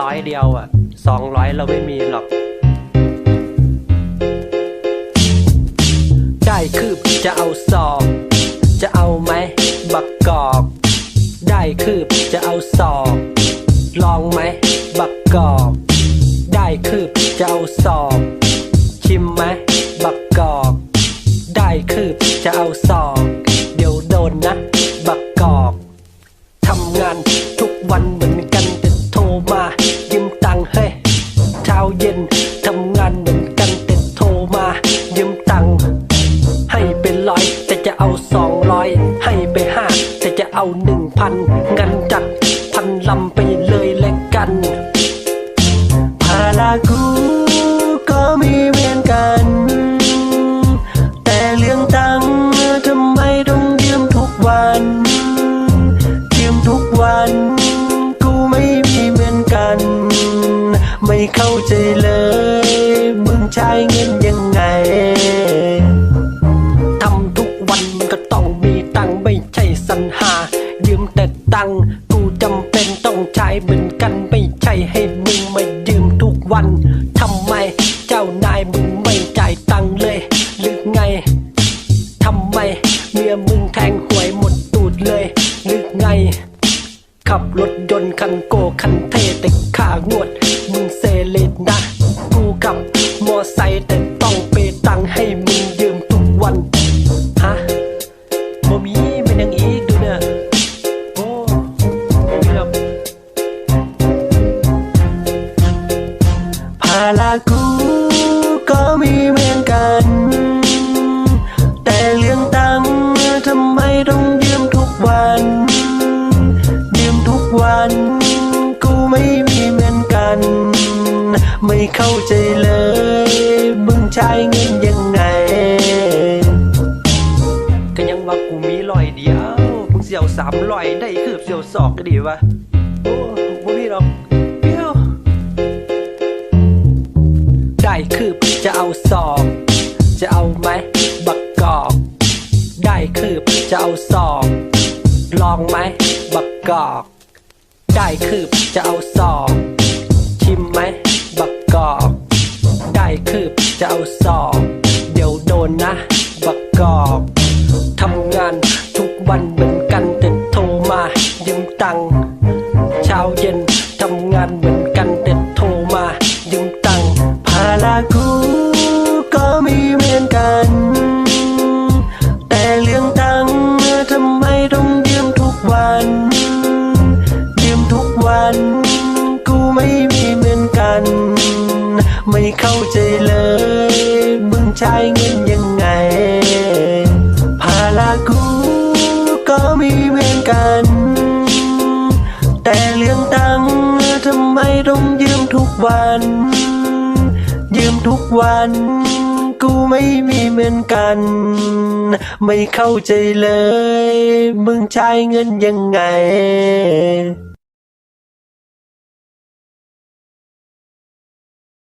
ร้อยเดียวอะสองร้อยเราไม่มีหรอก ได้คืบจะเอาศอกจะเอาไหมบักกอก ได้คืบจะเอาศอกลองไหมบักกอก ได้คืบจะเอาศอกชิมไหมบักกอก ได้คืบจะเอาศอ ตังค์ให้เป็นร้อย แต่จะเอาสองร้อยให้ไปห้าแต่จะเอาหนึ่งพันงันจัดพันลำไปเลยแล้วกันพาลากูก็มีเหมือนกัน แต่เรื่องตังค์ทำไมต้องยืมทุกวันยืมทุกวัน กูไม่มีเหมือนกัน ไม่เข้าใจเลย มึงใช้เงินยังไง ยืมแต่ตังกูจำเป็นต้องใช้เหมือนกันไม่ใช่ให้มึงมายืมทุกวันทำไมเจ้านายมึงไม่จ่ายตังเลยหรือไงทำไมเมียมึงแทงหวยหมดตูดเลยหรือไง ขับรถยนต์คันโกคันเทแต่ค่างวด มึงเซเลดนะกูขับมอไซค์แต่ต้องเปตังให้มึงยืมทุกวันฮะบ่มีเป็นยังอี ลากูก็มีเหมือนกัน แต่เรื่องตังค์ทำไมต้องยืมทุกวัน ยืมทุกวัน กูไม่มีเหมือนกัน ไม่เข้าใจเลย มึงใช้เงินยังไง ก็ยังว่ากูมีร้อยเดียวมึงเสียวสามร้อยได้คืบเสียวสอกก็ดีวะ โอ้บ่มีหรอก จะเอาศอก จะเอาไหมบักกอก ได้คืบจะเอาศอก ลองไหมบักกอก ได้คืบจะเอาศอก ชิมไหมบักกอก ได้คืบจะเอาศอก เดี๋ยวโดนนะ บักกอกทำงานทุกวันเหมือนกันแต่โทรมายืมตังค์เช้าเย็นทำงานเหมือนกันากูก็มีเหมือนกัน แต่เรื่องตังค์ทำไมต้องยืมทุกวันยืมทุกวัน กูไม่มีเหมือนกัน ไม่เข้าใจเลยมึงใช้เงินยังไง ภาลากูก็มีเหมือนกัน แต่เรื่องตังค์ทำไมต้องยืมทุกวัน ทุกวัน กูไม่มีเหมือนกัน ไม่เข้าใจเลย มึงใช้เงินยังไง